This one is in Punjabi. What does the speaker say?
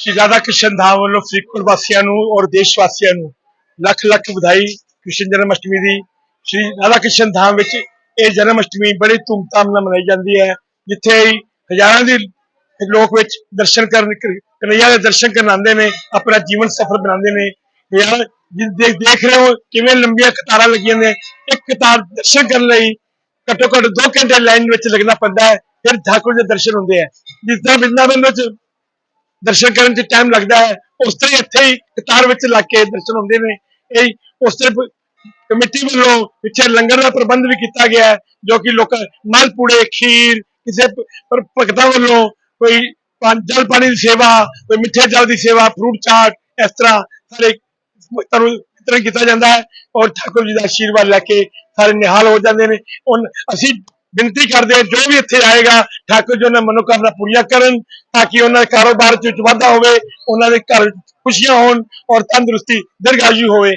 ਸ਼੍ਰੀ ਰਾਧਾ ਕ੍ਰਿਸ਼ਨ ਧਾਮ ਵੱਲੋਂ ਫਰੀਦਕੋਟ ਵਾਸੀਆਂ ਨੂੰ ਔਰ ਦੇਸ਼ ਵਾਸੀਆਂ ਨੂੰ ਲੱਖ ਲੱਖ ਵਧਾਈ, ਕ੍ਰਿਸ਼ਨ ਜਨਮ ਅਸ਼ਟਮੀ ਦੀ। ਸ਼੍ਰੀ ਰਾਧਾ ਕ੍ਰਿਸ਼ਨ ਧਾਮ ਵਿੱਚ ਇਹ ਜਨਮ ਅਸ਼ਟਮੀ ਬੜੀ ਧੂਮਧਾਮ ਨਾਲ ਮਨਾਈ ਜਾਂਦੀ ਹੈ, ਜਿੱਥੇ ਹਜ਼ਾਰਾਂ ਦੀ ਲੋਕ ਵਿੱਚ ਦਰਸ਼ਨ ਕਰਨ ਕਨਈਆ ਦੇ ਦਰਸ਼ਨ ਕਰਨ ਆਉਂਦੇ ਨੇ, ਆਪਣਾ ਜੀਵਨ ਸਫਲ ਬਣਾਉਂਦੇ ਨੇ। ਯਾਰ ਦੇਖ ਦੇਖ ਰਹੇ ਹੋ ਕਿਵੇਂ ਲੰਬੀਆਂ ਕਤਾਰਾਂ ਲੱਗੀਆਂ ਨੇ। ਇੱਕ ਕਤਾਰ ਦਰਸ਼ਨ ਕਰਨ ਲਈ ਘੱਟੋ ਘੱਟ 2 ਘੰਟੇ ਲਾਈਨ ਵਿੱਚ ਲੱਗਣਾ ਪੈਂਦਾ ਹੈ, ਫਿਰ ਠਾਕੁਰ ਦੇ ਦਰਸ਼ਨ ਹੁੰਦੇ ਹੈ। ਜਿਸ ਤਰ੍ਹਾਂ ਬਿੰਦਾਵਨ ਵਿੱਚ ਦਰਸ਼ਨ ਕਰਨ 'ਚ ਟਾਈਮ ਲੱਗਦਾ ਹੈ। ਉਸ ਤਰ੍ਹਾਂ ਇੱਥੇ ਹੀ ਕਤਾਰ ਵਿੱਚ ਲੱਗ ਕੇ ਦਰਸ਼ਨ ਹੁੰਦੇ ਨੇ। ਇਹ ਉਸ ਤਰ੍ਹਾਂ ਕਮੇਟੀ ਵੱਲੋਂ ਪਿੱਛੇ ਲੰਗਰ ਦਾ ਪ੍ਰਬੰਧ ਵੀ ਕੀਤਾ ਗਿਆ ਹੈ, ਜੋ ਕਿ ਲੋਕਾਂ ਮਲ ਖੀਰ, ਕਿਸੇ ਪਰ ਭਗਤਾਂ ਵੱਲੋਂ ਕੋਈ ਜਲ ਪਾਣੀ ਦੀ ਸੇਵਾ, ਕੋਈ ਮਿੱਠੇ ਜਲ ਦੀ ਸੇਵਾ ਫਰੂਟ ਚਾਟ, ਇਸ ਤਰ੍ਹਾਂ ਸਾਰੇ ਤੁਹਾਨੂੰ ਵਿਤਰਨ ਕੀਤਾ ਜਾਂਦਾ ਹੈ। ਔਰ ਠਾਕੁਰ ਜੀ ਦਾ ਆਸ਼ੀਰਵਾਦ ਲੈ ਕੇ ਸਾਰੇ ਨਿਹਾਲ ਹੋ ਜਾਂਦੇ ਨੇ। ਉਹ ਅਸੀਂ ਬੇਨਤੀ ਕਰਦੇ ਹਾਂ, ਜੋ ਵੀ ਇੱਥੇ ਆਏਗਾ, ਠਾਕੁਰ ਜੀ ਉਹਨਾਂ ਮਨੋਕਾਮਨਾ ਪੂਰੀਆਂ ਕਰਨ ਤਾਂ ਕਿ ਉਹਨਾਂ ਦੇ ਕਾਰੋਬਾਰ 'ਚ ਵਿੱਚ ਵਾਧਾ ਹੋਵੇ, ਉਹਨਾਂ ਦੇ ਘਰ ਖੁਸ਼ੀਆਂ ਹੋਣ ਔਰ ਤੰਦਰੁਸਤੀ ਦੀਰਘਾਯੂ ਹੋਵੇ।